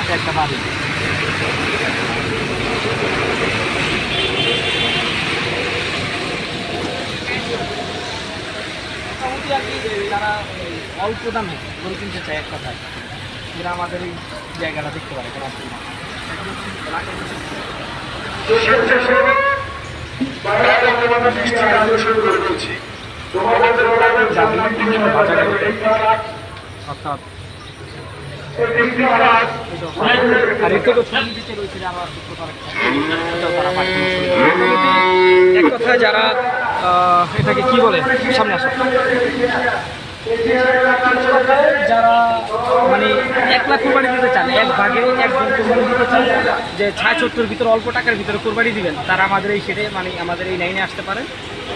আছে একটা বাড়ি মোটামুটি অল্প দামে গরু কিনতে চায় এক কথায় এরা আমাদের এই জায়গাটা দেখতে পারে অর্থাৎ এক কথায় যারা এটাকে কি বলে? সামনে আসো যারা মানে এক লাখ কোরবানি দিতে চান, এক ভাগে একজন কোরবানি দিতে চান, যে ছায় চত্বর ভিতরে অল্প টাকার ভিতরে কোরবানি দিবেন, তারা আমাদের এই সেটে মানে আমাদের এই লাইনে আসতে পারেন।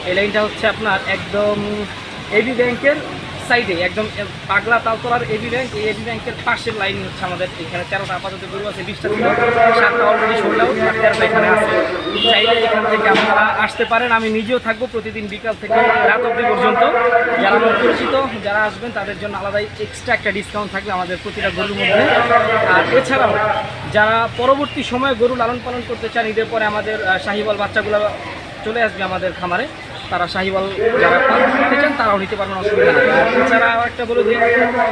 এই লাইনটা হচ্ছে আপনার একদম এবি ব্যাংকের সাইডে একদম পাগলা তালতলার এবি ব্যাংক এই এবি ব্যাংকের পাশের লাইন হচ্ছে আমাদের এখানে তেরোটা আপাতত গরু আছে, বিশটা ছিল, সাতটা অলরেডি আর তেরোটা এখানে আছে। চাইলে এখান থেকে আপনারা আসতে পারেন, আমি নিজেও থাকব প্রতিদিন বিকাল থেকে রাত অবধি পর্যন্ত। যারা আমার পরিচিত, যারা আসবেন, তাদের জন্য আলাদাই এক্সট্রা একটা ডিসকাউন্ট থাকবে আমাদের প্রতিটা গরুর মধ্যে। আর এছাড়াও, যারা পরবর্তী সময়ে গরু লালন পালন করতে চান, ঈদের পরে আমাদের শাহিওয়াল বাচ্চাগুলো চলে আসবে আমাদের খামারে। তারা শাহিওয়াল যারা করতে চান, তারাও নিতে পারবেন, অসুবিধা নেই। এছাড়া আর একটা বলে দিই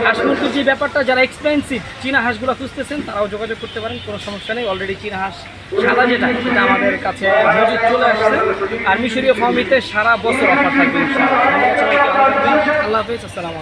হাঁস মুরগির যে ব্যাপারটা, যারা এক্সপেন্সিভ চীনা হাঁসগুলো খুঁজতেছেন, তারাও যোগাযোগ করতে পারেন, কোনো সমস্যা নেই। অলরেডি চীনা হাঁস সাদা যেটা, সেটা আমাদের কাছে মজুদ চলে আসছে। আর মিশরীয় ফার্মিতে সারা বছর থাকবে। আল্লাহ হাফিজ, আসসালামু